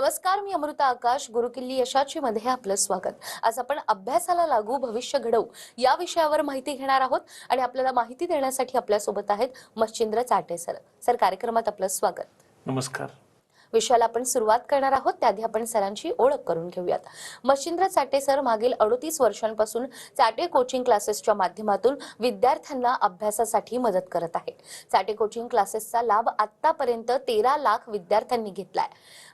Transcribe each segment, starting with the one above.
नमस्कार मी अमृता आकाश गुरुकिल्ली यशाची मध्ये आपलं स्वागत. आज आपण अभ्यासाला लागू भविष्य घडवू या विषयावर माहिती घेणार आहोत आणि आपल्याला माहिती देण्यासाठी आपल्यासोबत आहेत मच्छिंद्र चाटे सर. सर कार्यक्रमात आपलं स्वागत. नमस्कार. विषयाला आपण सुरुवात करणार आहोत. त्याआधी आपण सरांची ओळख करून घेऊयात. मच्छिंद्र चाटे सर मागील अडतीस वर्षांपासून चाटे कोचिंग क्लासेसच्या माध्यमातून विद्यार्थ्यांना अभ्यासासाठी मदत करत आहेत. चाटे कोचिंग क्लासेसचा लाभ आतापर्यंत तेरा लाख विद्यार्थ्यांनी घेतलाय.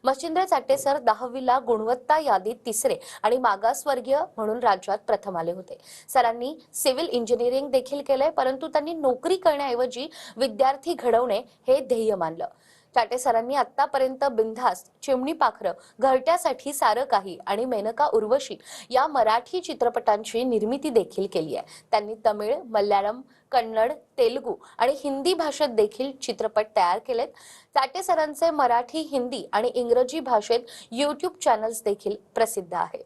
मच्छिंद्र चाटे सर दहावीला गुणवत्ता यादीत तिसरे आणि मागासवर्गीय म्हणून राज्यात प्रथम आले होते. सरांनी सिव्हिल इंजिनिअरिंग देखील केलंय परंतु त्यांनी नोकरी करण्याऐवजी विद्यार्थी घडवणे हे ध्येय मानलं. टाटे सरांनी आतापर्यंत बिंधास्त चिमणी पाखरं घरट्यासाठी सारं काही आणि मेनका उर्वशी या मराठी चित्रपटांची निर्मिती देखील केली आहे. त्यांनी तमिळ मल्याळम कन्नड तेलुगू आणि हिंदी भाषेत देखील चित्रपट तयार केलेत. चाटे सरांचे मराठी हिंदी आणि इंग्रजी भाषेत यूट्यूब चॅनल्स देखील प्रसिद्ध आहेत.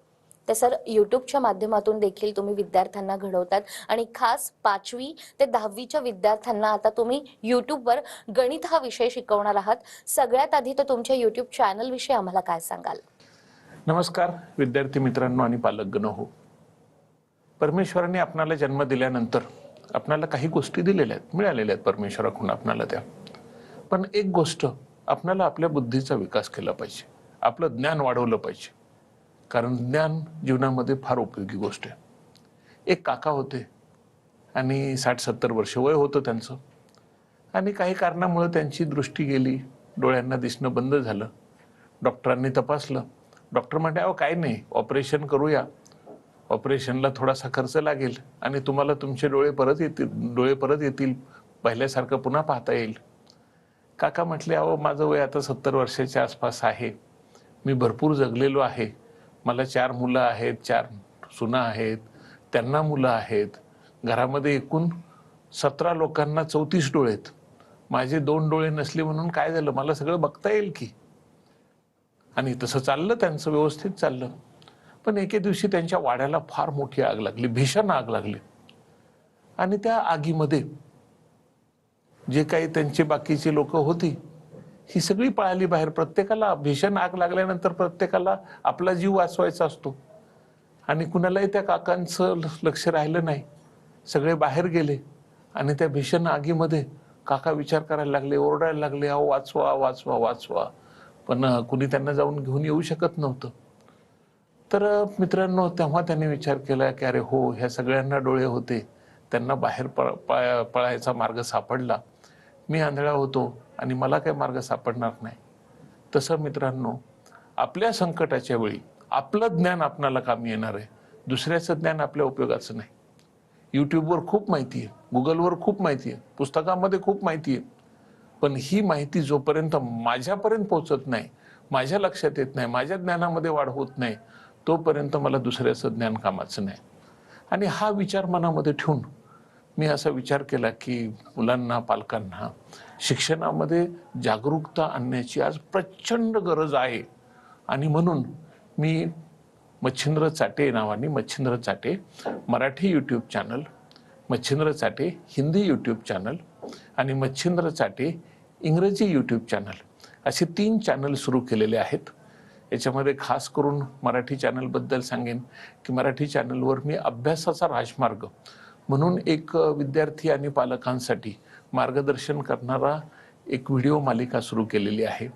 तर सर युट्यूबच्या माध्यमातून देखील तुम्ही विद्यार्थ्यांना घडवतात. आणि खास पाचवी ते दहावीच्या विद्यार्थ्यांना आता तुम्ही युट्यूबवर गणित हा विषय शिकवणार आहात. सगळ्यात आधी तर तुमच्या युट्यूब चॅनलविषयी आम्हाला काय सांगाल? नमस्कार विद्यार्थी मित्रांनो आणि पालकगण हो. परमेश्वराने आपणाला जन्म दिल्यानंतर आपणाला काही गोष्टी दिलेल्या आहेत मिळालेल्या आहेत परमेश्वराकडून आपणाला त्या. पण एक गोष्ट आपणाला आपल्या बुद्धीचा विकास केला पाहिजे. आपलं ज्ञान वाढवलं पाहिजे. कारण ज्ञान जीवनामध्ये फार उपयोगी गोष्ट आहे. एक काका होते. आणि साठ सत्तर वर्ष वय होतं त्यांचं. आणि काही कारणामुळे त्यांची दृष्टी गेली. डोळ्यांना दिसणं बंद झालं. डॉक्टरांनी तपासलं. डॉक्टर म्हणते अहो काय नाही. ऑपरेशन करूया. ऑपरेशनला थोडासा खर्च लागेल. आणि तुम्हाला तुमचे डोळे परत येतील डोळे परत येतील. पहिल्यासारखं पुन्हा पाहता येईल. काका म्हटले अहो माझं वय आता सत्तर वर्षाच्या आसपास आहे. मी भरपूर जगलेलो आहे. मला चार मुलं आहेत चार सुना आहेत त्यांना मुलं आहेत. घरामध्ये एकूण सतरा लोकांना चौतीस डोळे आहेत. माझे दोन डोळे नसले म्हणून काय झालं? मला सगळं बघता येईल की. आणि तसं चाललं त्यांचं व्यवस्थित चाललं. पण एके दिवशी त्यांच्या वाड्याला फार मोठी आग लागली भीषण आग लागली. आणि त्या आगीमध्ये जे काही त्यांचे बाकीची लोक होती ही सगळी पळाली बाहेर. प्रत्येकाला भीषण आग लागल्यानंतर प्रत्येकाला आपला जीव वाचवायचा असतो. आणि कुणालाही त्या काकांचं लक्ष राहिलं नाही. सगळे बाहेर गेले आणि त्या भीषण आगीमध्ये काका विचार करायला लागले ओरडायला लागले अहो वाचवा वाचवा वाचवा. पण कुणी त्यांना जाऊन घेऊन येऊ शकत नव्हतं. तर मित्रांनो तेव्हा त्यांनी विचार केला की अरे हो ह्या सगळ्यांना डोळे होते. त्यांना बाहेर पळ पळ- पळायचा मार्ग सापडला. मी आंधळा होतो. आणि मला काही मार्ग सापडणार नाही. तसं मित्रांनो आपल्या संकटाच्या वेळी आपलं ज्ञान आपणाला कामी येणार आहे. दुसऱ्याचं ज्ञान आपल्या उपयोगाचं नाही. यूट्यूबवर खूप माहिती आहे. गुगलवर खूप माहिती आहे. पुस्तकामध्ये खूप माहिती आहे. पण ही माहिती जोपर्यंत माझ्यापर्यंत पोहोचत नाही माझ्या लक्षात येत नाही माझ्या ज्ञानामध्ये वाढ होत नाही तोपर्यंत मला दुसऱ्याचं ज्ञान कामाचं नाही. आणि हा विचार मनामध्ये ठेवून मी असा विचार केला की मुलांना पालकांना शिक्षणामध्ये जागरूकता आणण्याची आज प्रचंड गरज आहे. आणि म्हणून मी मच्छिंद्र चाटे नावाने Machhindra Chate Marathi YouTube channel Machhindra Chate Hindi YouTube channel आणि मच्छिंद्र चाटे इंग्रजी यूट्यूब चॅनल असे तीन चॅनल सुरू केलेले आहेत. याच्यामध्ये खास करून मराठी चॅनलबद्दल सांगेन की मराठी चॅनलवर मी अभ्यासाचा राजमार्ग म्हणून एक विद्यार्थी आणि पालकांसाठी मार्गदर्शन करणारा एक व्हिडिओ मालिका सुरू केलेली आहे.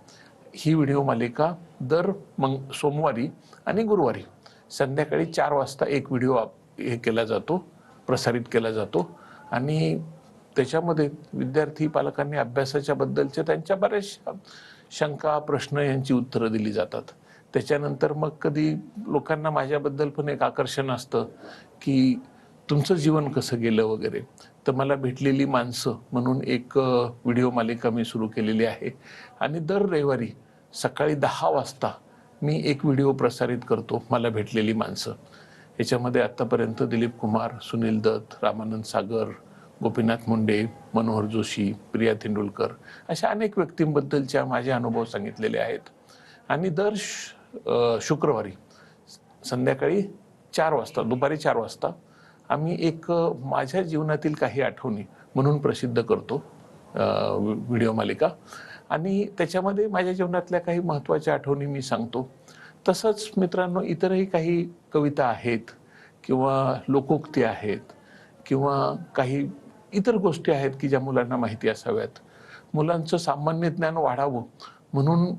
ही व्हिडिओ मालिका दर मंग सोमवारी आणि गुरुवारी संध्याकाळी चार वाजता एक व्हिडिओ आप- हे केला जातो प्रसारित केला जातो आणि त्याच्यामध्ये विद्यार्थी पालकांनी अभ्यासाच्या बद्दलच्या त्यांच्या बऱ्याचशा शंका प्रश्न यांची उत्तरं दिली जातात. त्याच्यानंतर मग कधी लोकांना माझ्याबद्दल पण एक आकर्षण असतं की तुमचं जीवन कसं गेलं वगैरे? तर मला भेटलेली माणसं म्हणून एक व्हिडिओ मालिका मी सुरू केलेली आहे. आणि दर रविवारी सकाळी दहा वाजता मी एक व्हिडिओ प्रसारित करतो मला भेटलेली माणसं. याच्यामध्ये आत्तापर्यंत दिलीप कुमार सुनील दत्त रामानंद सागर गोपीनाथ मुंडे मनोहर जोशी प्रिया तेंडुलकर अशा अनेक व्यक्तींबद्दलच्या माझे अनुभव सांगितलेले आहेत. आणि दर श- शुक्रवारी संध्याकाळी चार वाजता दुपारी चार वाजता आम्ही एक माझ्या जीवनातील काही आठवणी म्हणून प्रसिद्ध करतो व्हिडिओ मालिका. आणि त्याच्यामध्ये माझ्या जीवनातल्या काही महत्त्वाच्या आठवणी मी सांगतो. तसंच मित्रांनो इतरही काही कविता आहेत किंवा लोकोक्ती आहेत किंवा काही इतर गोष्टी आहेत की ज्या मुलांना माहिती असाव्यात. मुलांचं सामान्य ज्ञान वाढावं म्हणून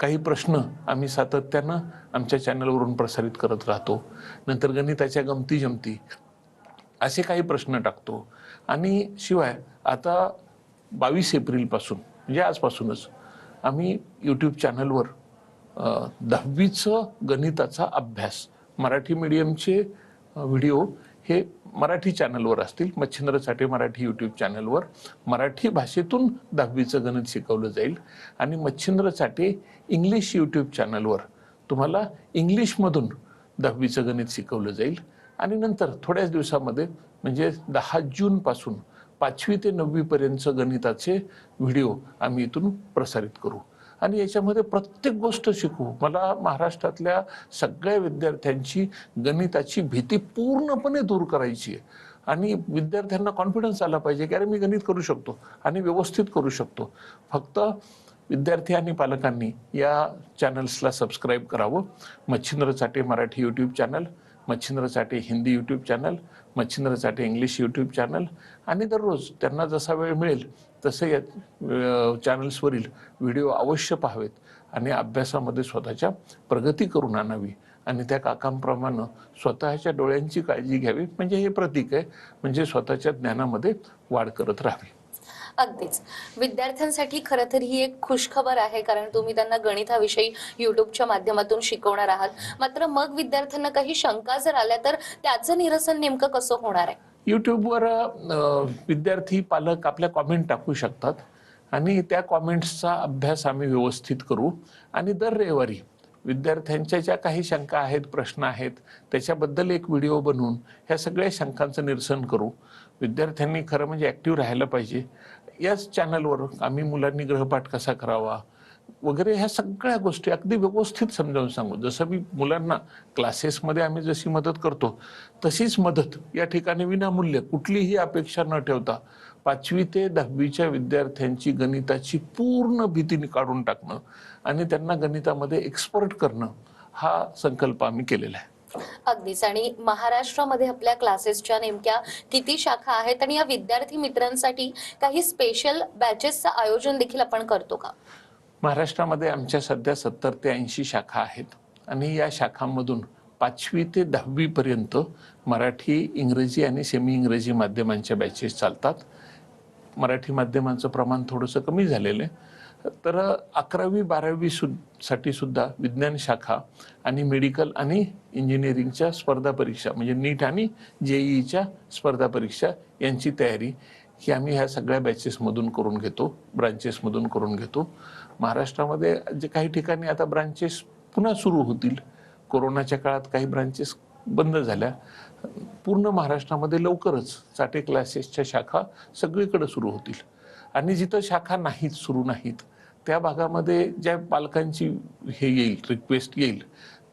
काही प्रश्न आम्ही सातत्यानं आमच्या चॅनलवरून प्रसारित करत राहतो. नंतर गणिताच्या गमती जमती. असे काही प्रश्न टाकतो. आणि शिवाय आता बावीस एप्रिलपासून म्हणजे आजपासूनच आम्ही यूट्यूब चॅनलवर दहावीचं गणिताचा अभ्यास मराठी मीडियमचे व्हिडिओ हे मराठी चॅनलवर असतील. मच्छिंद्र साठे मराठी यूट्यूब चॅनलवर मराठी भाषेतून दहावीचं गणित शिकवलं जाईल. आणि मच्छिंद्र साठे इंग्लिश यूट्यूब चॅनलवर तुम्हाला इंग्लिशमधून दहावीचं गणित शिकवलं जाईल. आणि नंतर थोड्याच दिवसामध्ये म्हणजे दहा जूनपासून पाचवी ते नववीपर्यंतचं गणिताचे व्हिडिओ आम्ही इथून प्रसारित करू. आणि याच्यामध्ये प्रत्येक गोष्ट शिकू. मला महाराष्ट्रातल्या सगळ्या विद्यार्थ्यांची गणिताची भीती पूर्णपणे दूर करायची आहे. आणि विद्यार्थ्यांना कॉन्फिडन्स आला पाहिजे की अरे मी गणित करू शकतो आणि व्यवस्थित करू शकतो. फक्त विद्यार्थी आणि पालकांनी या चॅनल्सला सबस्क्राईब करावं. Machhindra Chate Marathi YouTube channel Machhindra Chate Hindi YouTube channel Machhindra Chate English YouTube channel आणि दररोज त्यांना जसा वेळ मिळेल तसे या चॅनल्सवरील व्हिडिओ अवश्य पाहावेत आणि अभ्यासामध्ये स्वतःच्या प्रगती करून आणावी आणि त्या काकांप्रमाणे स्वतःच्या डोळ्यांची काळजी घ्यावी. म्हणजे हे प्रतीक आहे. म्हणजे स्वतःच्या ज्ञानामध्ये वाढ करत राहावी. अगदीच. विद्यार्थ्यांसाठी खरं तर ही एक खुशखबर आहे कारण तुम्ही त्यांना गणित हा विषय युट्यूबच्या माध्यमातून शिकवणार आहात. मात्र मग विद्यार्थ्यांना काही शंका जर आल्या तर त्याचं निरसन नेमकं कसं होणार आहे? यूट्यूबवर विद्यार्थी पालक आपल्या कॉमेंट टाकू शकतात. आणि त्या कॉमेंट्सचा अभ्यास आम्ही व्यवस्थित करू. आणि दर रविवारी विद्यार्थ्यांच्या ज्या काही शंका आहेत प्रश्न आहेत त्याच्याबद्दल एक व्हिडिओ बनवून ह्या सगळ्या शंकांचं निरसन करू. विद्यार्थ्यांनी खरं म्हणजे ॲक्टिव्ह राहायला पाहिजे. याच चॅनलवर आम्ही मुलांनी ग्रहपाठ कसा करावा वगैरे ह्या सगळ्या गोष्टी अगदी व्यवस्थित समजावून सांगू. जसं मी मुलांना क्लासेसमध्ये आम्ही जशी मदत करतो तशीच मदत या ठिकाणी विनामूल्य कुठलीही अपेक्षा न ठेवता पाचवी ते दहावीच्या विद्यार्थ्यांची गणिताची पूर्ण भीती काढून टाकणं आणि त्यांना गणितामध्ये एक्सपर्ट करणं हा संकल्प आम्ही केलेला आहे. अगदीच. आणि महाराष्ट्रामध्ये आपल्या क्लासेसच्या नेमक्या किती शाखा आहेत आणि या विद्यार्थी मित्रांसाठी काही स्पेशल बॅचेसचं आयोजन देखील आपण करतो का? महाराष्ट्रामध्ये आमच्या सध्या सत्तर ते ऐंशी शाखा आहेत. आणि या शाखांमधून पाचवी ते दहावीपर्यंत मराठी इंग्रजी आणि सेमी इंग्रजी माध्यमांच्या बॅचेस चालतात. मराठी माध्यमांचं प्रमाण थोडंसं कमी झालेलं आहे. तर अकरावी बारावी सु साठी सुद्धा विज्ञान शाखा आणि मेडिकल आणि इंजिनिअरिंगच्या स्पर्धा परीक्षा म्हणजे नीट आणि जेईच्या स्पर्धा परीक्षा यांची तयारी ही आम्ही ह्या सगळ्या बॅचेसमधून करून घेतो ब्रांचेसमधून करून घेतो. महाराष्ट्रामध्ये जे काही ठिकाणी आता ब्रांचेस पुन्हा सुरू होतील. कोरोनाच्या काळात काही ब्रांचेस बंद झाल्या. पूर्ण महाराष्ट्रामध्ये लवकरच चाटे क्लासेसच्या शाखा सगळीकडे सुरू होतील. आणि जिथं शाखा नाहीत सुरू नाहीत त्या भागामध्ये ज्या पालकांची हे येईल रिक्वेस्ट येईल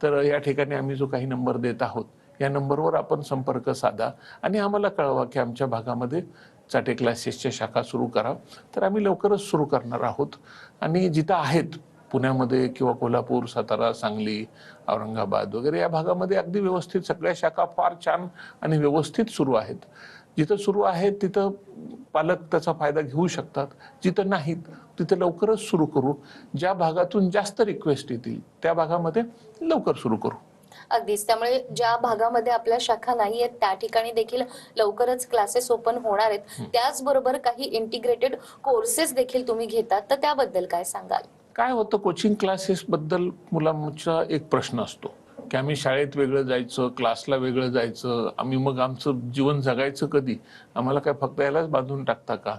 तर या ठिकाणी आम्ही जो काही नंबर देत आहोत या नंबरवर आपण संपर्क साधा आणि आम्हाला कळवा की आमच्या भागामध्ये चाटे क्लासेसच्या शाखा सुरू करा. तर आम्ही लवकरच सुरू करणार आहोत. आणि जिथं आहेत पुण्यामध्ये किंवा कोल्हापूर सातारा सांगली औरंगाबाद वगैरे या भागामध्ये अगदी व्यवस्थित सगळ्या शाखा फार छान आणि व्यवस्थित सुरू आहेत. जिथं सुरू आहेत तिथं पालक त्याचा फायदा घेऊ शकतात. जिथं नाहीत तिथं लवकरच सुरू करू. ज्या भागातून जास्त रिक्वेस्ट येतील त्या भागामध्ये लवकर सुरू करू. अगदीच. त्यामुळे ज्या भागामध्ये आपल्या शाखा नाही आहेत त्या ठिकाणी देखील लवकरच क्लासेस ओपन होणार आहेत. त्याचबरोबर काही इंटिग्रेटेड कोर्सेस देखील तुम्ही घेतात. तर त्याबद्दल काय सांगाल? काय होतं कोचिंग क्लासेस बद्दल मुलांचा एक प्रश्न असतो. की आम्ही शाळेत वेगळं जायचं क्लासला वेगळं जायचं आम्ही मग आमचं जीवन जगायचं कधी? आम्हाला काय फक्त यालाच बांधून टाकता का?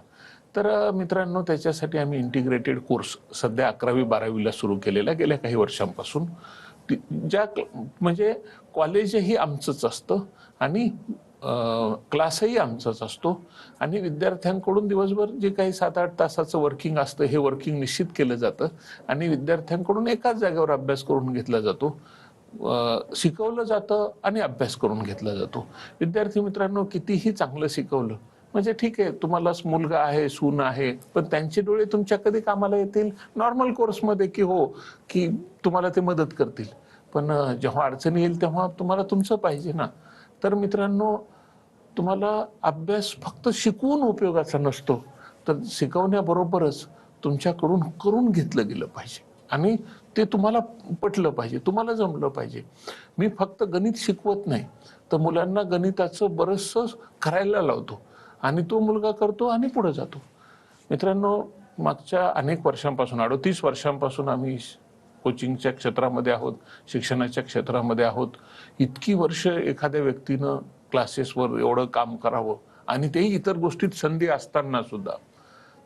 तर मित्रांनो त्याच्यासाठी आम्ही इंटिग्रेटेड कोर्स सध्या अकरावी बारावीला सुरू केलेला गेल्या काही वर्षांपासून. ज्या म्हणजे कॉलेजही आमचंच असतं आणि क्लासही आमचाच असतो. आणि विद्यार्थ्यांकडून दिवसभर जे काही सात आठ तासाचं वर्किंग असतं हे वर्किंग निश्चित केलं जातं. आणि विद्यार्थ्यांकडून एकाच जागेवर अभ्यास करून घेतला जातो. शिकवलं जातं आणि अभ्यास करून घेतला जातो. विद्यार्थी मित्रांनो कितीही चांगलं शिकवलं म्हणजे ठीक आहे तुम्हाला मुलगा आहे सून आहे पण त्यांचे डोळे तुमच्या कधी कामाला येतील? नॉर्मल कोर्समध्ये की हो की तुम्हाला ते मदत करतील. पण जेव्हा अडचणी येईल तेव्हा तुम्हाला तुमचं पाहिजे ना. तर मित्रांनो तुम्हाला अभ्यास फक्त शिकवून उपयोगाचा नसतो. तर शिकवण्याबरोबरच तुमच्याकडून करून घेतलं गेलं पाहिजे. आणि ते तुम्हाला पटलं पाहिजे तुम्हाला जमलं पाहिजे. मी फक्त गणित शिकवत नाही. तर मुलांना गणिताचं बरंचसं करायला लावतो. आणि तो मुलगा करतो आणि पुढे जातो. मित्रांनो मागच्या अनेक वर्षांपासून अडतीस वर्षांपासून आम्ही कोचिंगच्या क्षेत्रामध्ये आहोत शिक्षणाच्या क्षेत्रामध्ये आहोत. इतकी वर्ष एखाद्या व्यक्तीनं क्लासेसवर एवढं काम करावं आणि तेही इतर गोष्टीत संधी असताना सुद्धा.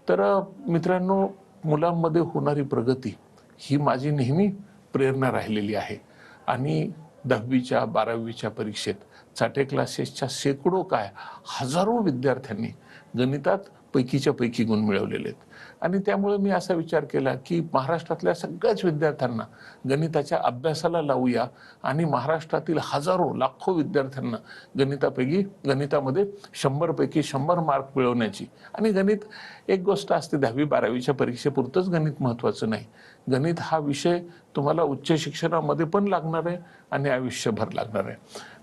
तर मित्रांनो मुलांमध्ये होणारी प्रगती ही माझी नेहमी प्रेरणा राहिलेली आहे. आणि दहावीच्या बारावीच्या परीक्षेत चाटे क्लासेसच्या शेकडो काय हजारो विद्यार्थ्यांनी गणितात पैकीच्या पैकी गुण मिळवलेले आहेत. आणि त्यामुळे मी असा विचार केला की महाराष्ट्रातल्या सगळ्याच विद्यार्थ्यांना गणिताच्या अभ्यासाला लावूया आणि महाराष्ट्रातील हजारो लाखो विद्यार्थ्यांना गणितापैकी गणितामध्ये शंभरपैकी शंभर मार्क मिळवण्याची. आणि गणित एक गोष्ट असते दहावी बारावीच्या परीक्षेपुरतंच गणित महत्त्वाचं नाही. गणित हा विषय तुम्हाला उच्च शिक्षणामध्ये पण लागणार आहे आणि आयुष्यभर लागणार आहे.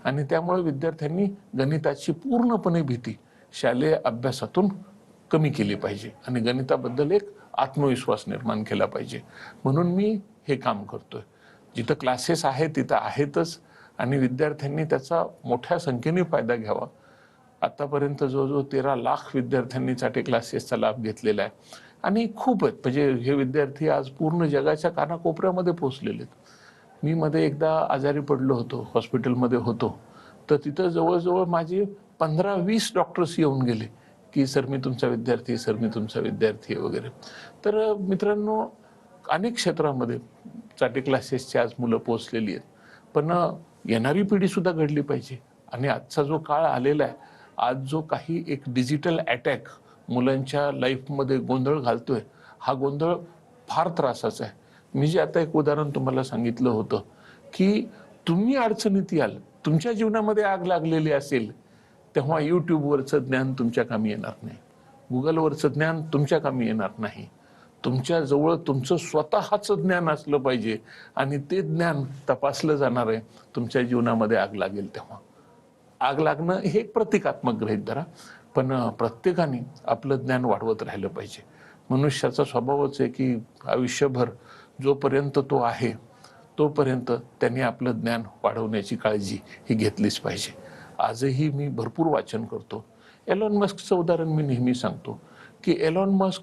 आणि त्यामुळे विद्यार्थ्यांनी गणिताची पूर्णपणे भीती शालेय अभ्यासातून कमी केली पाहिजे. आणि गणिताबद्दल एक आत्मविश्वास निर्माण केला पाहिजे. म्हणून मी हे काम करतोय. जिथं क्लासेस आहेत तिथं आहेतच. आणि विद्यार्थ्यांनी त्याचा मोठ्या संख्येने फायदा घ्यावा. आतापर्यंत जवळजवळ तेरा लाख विद्यार्थ्यांनी चाटे क्लासेसचा लाभ घेतलेला आहे. आणि खूप आहेत. म्हणजे हे विद्यार्थी आज पूर्ण जगाच्या कानाकोपऱ्यामध्ये पोहोचलेले आहेत. मी मध्ये एकदा आजारी पडलो होतो. हॉस्पिटलमध्ये होतो. तर तिथं जवळजवळ माझे पंधरा वीस डॉक्टर्स येऊन गेले. की सर मी तुमचा विद्यार्थी सर मी तुमचा विद्यार्थी आहे वगैरे. तर मित्रांनो अनेक क्षेत्रामध्ये चाटे क्लासेसची आज मुलं पोचलेली आहेत. पण येणारी पिढी सुद्धा घडली पाहिजे. आणि आजचा जो काळ आलेला आहे आज जो काही एक डिजिटल अटॅक मुलांच्या लाईफमध्ये गोंधळ घालतोय हा गोंधळ फार त्रासाचा आहे. मी जे आता एक उदाहरण तुम्हाला सांगितलं होतं की तुम्ही अडचणीत याल तुमच्या जीवनामध्ये आग लागलेली असेल तेव्हा यूट्यूबवरचं ज्ञान तुमच्या कामी येणार नाही. गुगलवरचं ज्ञान तुमच्या कामी येणार नाही. तुमच्याजवळ तुमचं स्वतःचं ज्ञान असलं पाहिजे आणि ते ज्ञान तपासलं जाणार आहे. तुमच्या जीवनामध्ये आग लागेल तेव्हा. आग लागणं हे एक प्रतिकात्मक ग्रहित धरा. पण प्रत्येकाने आपलं ज्ञान वाढवत राहिलं पाहिजे. मनुष्याचा स्वभावच आहे की आयुष्यभर जोपर्यंत तो आहे तोपर्यंत त्यांनी आपलं ज्ञान वाढवण्याची काळजी ही घेतलीच पाहिजे. आजही मी भरपूर वाचन करतो. एलॉन मस्कचं उदाहरण मी नेहमी सांगतो की एलॉन मस्क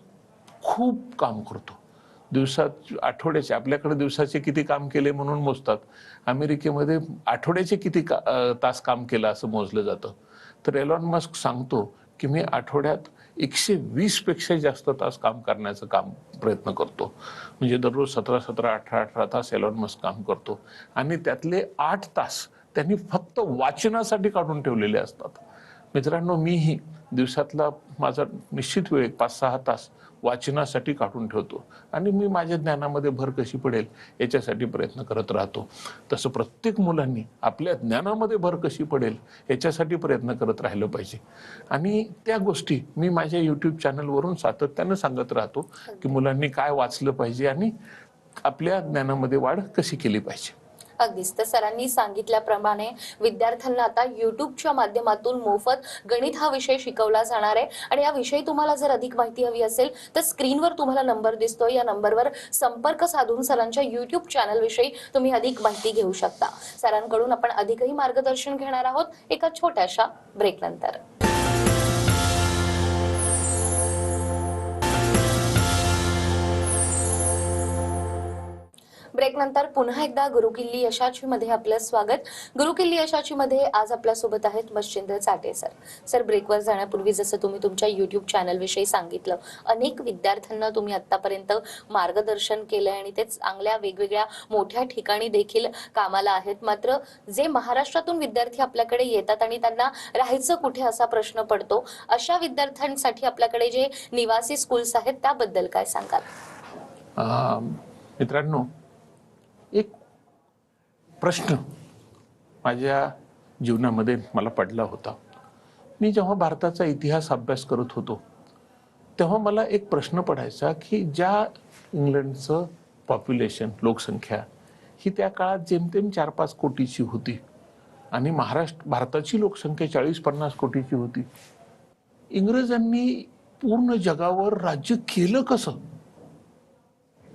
खूप काम करतो. दिवसात आठवड्याचे आपल्याकडे दिवसाचे किती काम केले म्हणून मोजतात. अमेरिकेमध्ये आठवड्याचे किती का तास काम केलं असं मोजलं जातं. तर एलॉन मस्क सांगतो की मी आठवड्यात एकशे वीसपेक्षा जास्त तास काम करण्याचं काम प्रयत्न करतो. म्हणजे दररोज सतरा सतरा अठरा अठरा तास एलॉन मस्क काम करतो. आणि त्यातले आठ तास त्यांनी फक्त वाचनासाठी काढून ठेवलेले असतात. मित्रांनो मीही दिवसातला माझा निश्चित वेळ पाच सहा तास वाचनासाठी काढून ठेवतो. आणि मी माझ्या ज्ञानामध्ये भर कशी पडेल याच्यासाठी प्रयत्न करत राहतो. तसं प्रत्येक मुलांनी आपल्या ज्ञानामध्ये भर कशी पडेल याच्यासाठी प्रयत्न करत राहिलं पाहिजे. आणि त्या गोष्टी मी माझ्या यूट्यूब चॅनलवरून सातत्यानं सांगत राहतो की मुलांनी काय वाचलं पाहिजे आणि आपल्या ज्ञानामध्ये वाढ कशी केली पाहिजे. अगदीच. तर सरांनी सांगितल्याप्रमाणे विद्यार्थ्यांना आता युट्यूबच्या माध्यमातून मोफत गणित हा विषय शिकवला जाणार आहे. आणि या विषयी तुम्हाला जर अधिक माहिती हवी असेल तर स्क्रीनवर तुम्हाला नंबर दिसतोय. या नंबरवर संपर्क साधून सरांच्या युट्यूब चॅनल विषयी तुम्ही अधिक माहिती घेऊ शकता. सरांकडून आपण अधिकही मार्गदर्शन घेणार आहोत एका छोट्याशा ब्रेक ब्रेक नंतर पुन्हा एकदा गुरुकिल्ली यशाची मध्ये आपलं स्वागत. गुरुकिल्ली यशाची मध्ये आज आपल्यासोबत आहेत मच्छिंद्र चाटे सर. सर ब्रेकवर जाण्यापूर्वी जसं तुम्ही तुमच्या युट्यूब चॅनल विषयी सांगितलं अनेक विद्यार्थ्यांना तुम्ही आतापर्यंत मार्गदर्शन केलंय आणि ते चांगल्या वेगवेगळ्या मोठ्या ठिकाणी देखील कामाला आहेत. मात्र जे महाराष्ट्रातून विद्यार्थी आपल्याकडे येतात आणि त्यांना राहायचं कुठे असा प्रश्न पडतो अशा विद्यार्थ्यांसाठी आपल्याकडे जे निवासी स्कूल्स आहेत त्याबद्दल काय सांगाल? मित्रांनो एक प्रश्न माझ्या जीवनामध्ये मला पडला होता. मी जेव्हा भारताचा इतिहास अभ्यास करत होतो तेव्हा मला एक प्रश्न पडायचा की ज्या इंग्लंडचं पॉप्युलेशन लोकसंख्या ही त्या काळात जेमतेम चार पाच कोटीची होती आणि महाराष्ट्र भारताची लोकसंख्या चाळीस पन्नास कोटीची होती. इंग्रजांनी पूर्ण जगावर राज्य केलं कसं?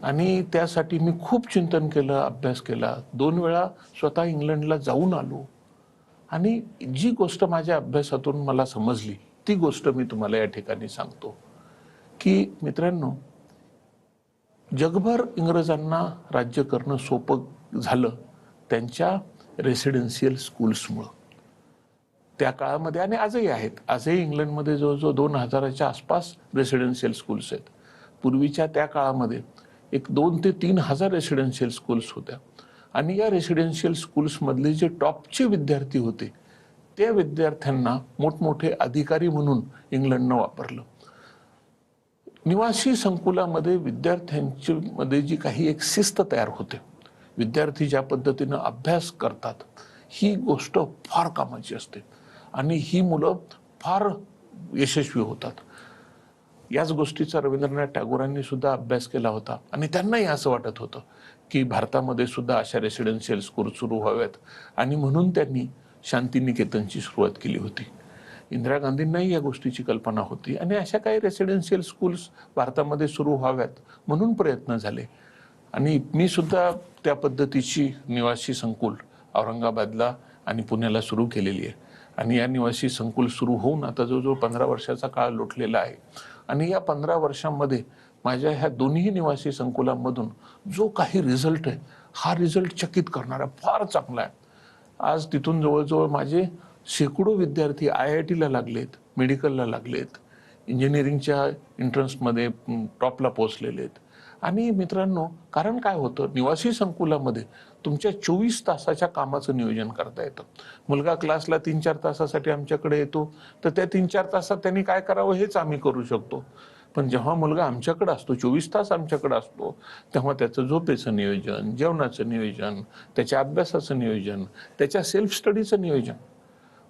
आणि त्यासाठी मी खूप चिंतन केलं अभ्यास केला. दोन वेळा स्वतः इंग्लंडला जाऊन आलो. आणि जी गोष्ट माझ्या अभ्यासातून मला समजली ती गोष्ट मी तुम्हाला या ठिकाणी सांगतो. की मित्रांनो जगभर इंग्रजांना राज्य करणं सोपं झालं त्यांच्या रेसिडेन्शियल स्कूल्समुळं त्या काळामध्ये आणि आजही आहेत. आजही इंग्लंडमध्ये जवळजवळ दोन हजाराच्या आसपास रेसिडेन्शियल स्कूल्स आहेत. पूर्वीच्या त्या काळामध्ये एक दोन ते तीन हजार रेसिडेन्शियल स्कूल्स होत्या. आणि या रेसिडेन्शियल स्कूल्समधले जे टॉपचे विद्यार्थी होते त्या विद्यार्थ्यांना मोठमोठे अधिकारी म्हणून इंग्लंडनं वापरलं. निवासी संकुलामध्ये विद्यार्थ्यांची मध्ये जी काही एक शिस्त तयार होते विद्यार्थी ज्या पद्धतीनं अभ्यास करतात ही गोष्ट फार कामाची असते. आणि ही मुलं फार यशस्वी होतात. याच गोष्टीचा रवींद्रनाथ टागोरांनी सुद्धा अभ्यास केला होता. आणि त्यांनाही असं वाटत होतं की भारतामध्ये सुद्धा अशा रेसिडेन्शियल स्कूल सुरू व्हाव्यात. आणि म्हणून त्यांनी शांतिनिकेतनची सुरुवात केली होती. इंदिरा गांधींनाही या गोष्टीची कल्पना होती. आणि अशा काही रेसिडेन्शियल स्कूल्स भारतामध्ये सुरू व्हाव्यात म्हणून प्रयत्न झाले. आणि मी सुद्धा त्या पद्धतीची निवासी संकुल औरंगाबादला आणि पुण्याला सुरू केलेली आहे. आणि या निवासी संकुल सुरू होऊन आता जवळजवळ पंधरा वर्षाचा काळ लोटलेला आहे. आणि या पंधरा वर्षांमध्ये माझ्या ह्या दोन्ही निवासी संकुलांमधून जो काही रिझल्ट आहे हा रिझल्ट चकित करणारा फार चांगला आहे. आज तिथून जवळजवळ माझे शेकडो विद्यार्थी आय आय टीला लागलेत मेडिकलला लागलेत इंजिनिअरिंगच्या एंट्रन्समध्ये टॉपला mm, पोहोचलेले आहेत आणि मित्रांनो कारण काय होतं? निवासी संकुलामध्ये तुमच्या चोवीस तासाच्या कामाचं नियोजन करता येतं. मुलगा क्लासला तीन चार तासासाठी आमच्याकडे येतो. तर त्या तीन चार तासात त्यांनी काय करावं हेच आम्ही करू शकतो. पण जेव्हा मुलगा आमच्याकडे असतो चोवीस तास आमच्याकडे असतो तेव्हा त्याचं झोपेचं नियोजन जेवणाचं नियोजन त्याच्या अभ्यासाचं नियोजन त्याच्या सेल्फ स्टडीचं नियोजन.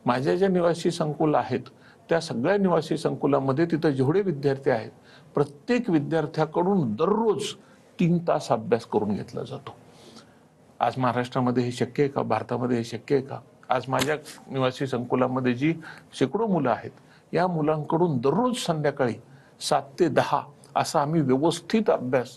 माझ्या ज्या निवासी संकुल आहेत त्या सगळ्या निवासी संकुलामध्ये तिथं जेवढे विद्यार्थी आहेत प्रत्येक विद्यार्थ्याकडून दररोज तीन तास अभ्यास करून घेतला जातो. आज महाराष्ट्रामध्ये हे शक्य आहे का? भारतामध्ये हे शक्य आहे का? आज माझ्या निवासी संकुलामध्ये जी शेकडो मुलं आहेत या मुलांकडून दररोज संध्याकाळी सात ते दहा असा आम्ही व्यवस्थित अभ्यास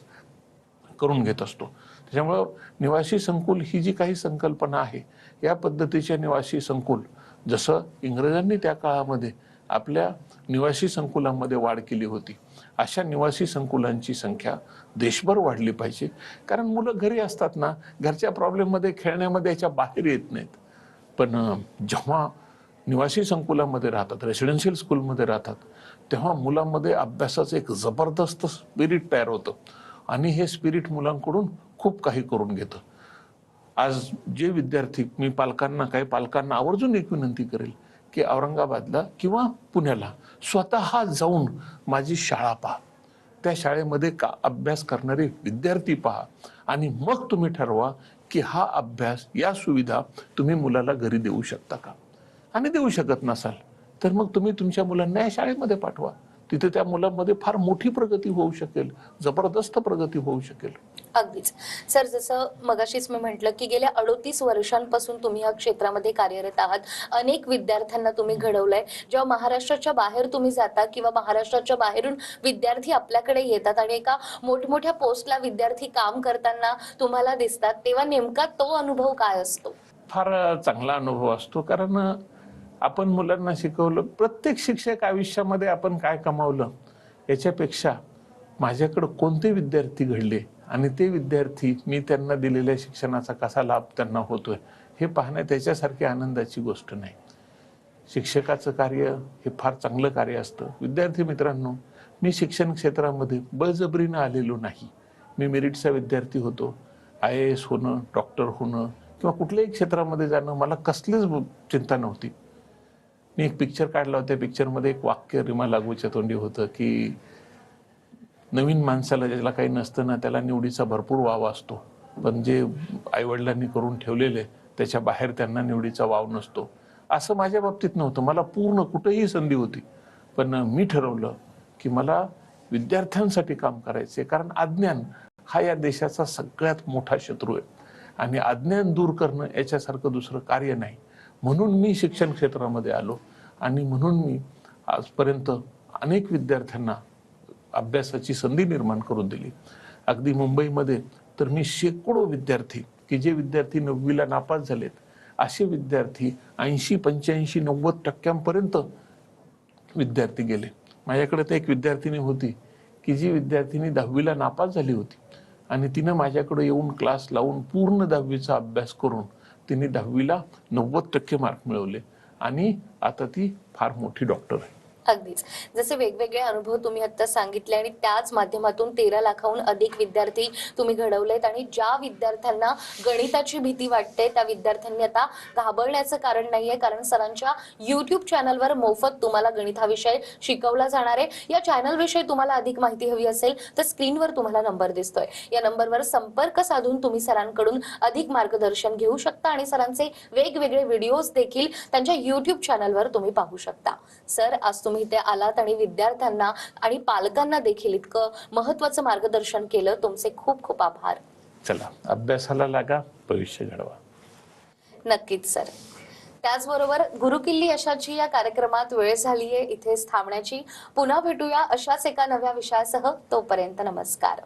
करून घेत असतो. त्याच्यामुळं निवासी संकुल ही जी काही संकल्पना आहे या पद्धतीच्या निवासी संकुल जसं इंग्रजांनी त्या काळामध्ये आपल्या निवासी संकुलामध्ये वाढ केली होती अशा निवासी संकुलांची संख्या देशभर वाढली पाहिजे. कारण मुलं घरी असतात ना घरच्या प्रॉब्लेममध्ये खेळण्यामध्ये याच्या बाहेर येत नाहीत. पण जेव्हा निवासी संकुलामध्ये राहतात रेसिडेन्शियल स्कूलमध्ये राहतात तेव्हा मुलांमध्ये अभ्यासाचं एक जबरदस्त स्पिरिट तयार होतं. आणि हे स्पिरिट मुलांकडून खूप काही करून घेतं. आज जे विद्यार्थी मी पालकांना काही पालकांना आवर्जून एक विनंती करेल की औरंगाबादला किंवा पुण्याला स्वतः जाऊन माझी शाळा पहा. त्या शाळेमध्ये का अभ्यास करणारे विद्यार्थी पहा. आणि मग तुम्ही ठरवा की हा अभ्यास या सुविधा तुम्ही मुलाला घरी देऊ शकता का? आणि देऊ शकत नसाल तर मग तुम्ही तुमच्या मुलांना या शाळेमध्ये पाठवा. तिथे त्या मुलांमध्ये फार मोठी प्रगती होऊ शकेल जबरदस्त प्रगती होऊ शकेल. अगदीच. सर जसं मगाशीच मी म्हटलं की गेल्या अडोतीस वर्षांपासून तुम्ही या क्षेत्रामध्ये कार्यरत आहात. अनेक विद्यार्थ्यांना तुम्ही घडवलंय. जेव्हा महाराष्ट्राच्या बाहेर तुम्ही जाता किंवा महाराष्ट्राच्या बाहेरून विद्यार्थी आपल्याकडे येतात आणि एका मोठमोठ्या पोस्टला विद्यार्थी काम करताना तुम्हाला दिसतात तेव्हा नेमका तो अनुभव काय असतो? फार चांगला अनुभव असतो. कारण आपण मुलांना शिकवलं प्रत्येक शिक्षक आयुष्यामध्ये आपण काय कमावलं याच्यापेक्षा माझ्याकडं कोणते विद्यार्थी घडले आणि ते विद्यार्थी मी त्यांना दिलेल्या शिक्षणाचा कसा लाभ त्यांना होतोय हे पाहणं त्याच्यासारखी आनंदाची गोष्ट नाही. शिक्षकाचं कार्य हे फार चांगलं कार्य असतं. विद्यार्थी मित्रांनो मी शिक्षण क्षेत्रामध्ये बळजबरीनं आलेलो नाही. मी मेरिटचा विद्यार्थी होतो. आय ए एस होणं डॉक्टर होणं किंवा कुठल्याही क्षेत्रामध्ये जाणं मला कसलीच चिंता नव्हती. मी एक पिक्चर काढला होता. त्या पिक्चरमध्ये एक वाक्य रिमा लागूच्या तोंडी होतं की नवीन माणसाला ज्याला काही नसतं ना त्याला निवडीचा भरपूर वाव असतो. पण जे आईवडिलांनी करून ठेवलेले त्याच्या बाहेर त्यांना निवडीचा वाव नसतो. असं माझ्या बाबतीत नव्हतं. मला पूर्ण कुठेही संधी होती. पण मी ठरवलं की मला विद्यार्थ्यांसाठी काम करायचे कारण अज्ञान हा या देशाचा सगळ्यात मोठा शत्रू आहे. आणि अज्ञान दूर करणं याच्यासारखं दुसरं कार्य नाही. म्हणून मी शिक्षण क्षेत्रामध्ये आलो आणि म्हणून मी आजपर्यंत अनेक विद्यार्थ्यांना अभ्यासाची संधी निर्माण करून दिली. अगदी मुंबईमध्ये तर मी शेकडो विद्यार्थी की जे विद्यार्थी नववीला नापास झालेत असे विद्यार्थी ऐंशी पंच्याऐंशी नव्वद टक्क्यांपर्यंत विद्यार्थी गेले. माझ्याकडे तर एक विद्यार्थिनी होती की जी विद्यार्थिनी दहावीला नापास झाली होती आणि तिनं माझ्याकडे येऊन क्लास लावून पूर्ण दहावीचा अभ्यास करून तिने दहावीला नव्वद टक्के मार्क मिळवले. आणि आता ती फार मोठी डॉक्टर आहे. अगदीच. जसे वेगवेगळे अनुभव तुम्ही आत्ता सांगितले आणि त्याच माध्यमातून तेरा लाखाहून अधिक विद्यार्थी तुम्ही घडवलेत आणि ज्या विद्यार्थ्यांना गणिताची भीती वाटते त्या विद्यार्थ्यांनी आता घाबरण्याचं कारण नाहीये कारण सरांच्या युट्यूब चॅनलवर मोफत तुम्हाला गणित हा विषय शिकवला जाणार आहे. या चॅनल विषयी तुम्हाला अधिक माहिती हवी असेल तर स्क्रीनवर तुम्हाला नंबर दिसतोय. या नंबरवर संपर्क साधून तुम्ही सरांकडून अधिक मार्गदर्शन घेऊ शकता आणि सरांचे वेगवेगळे व्हिडिओज देखील त्यांच्या युट्यूब चॅनलवर तुम्ही पाहू शकता. सर आज तुम्ही इथे आलात आणि विद्यार्थ्यांना आणि पालकांना देखील इतकं महत्वाचं मार्गदर्शन केलं तुमचे खूप खूप आभार. चला अभ्यासाला लागा भविष्य घडवा. नक्कीच सर. त्याचबरोबर गुरुकिल्ली अशाची या कार्यक्रमात वेळ झालीये इथेच थांबण्याची. पुन्हा भेटूया अशाच एका नव्या विषयासह. तोपर्यंत नमस्कार.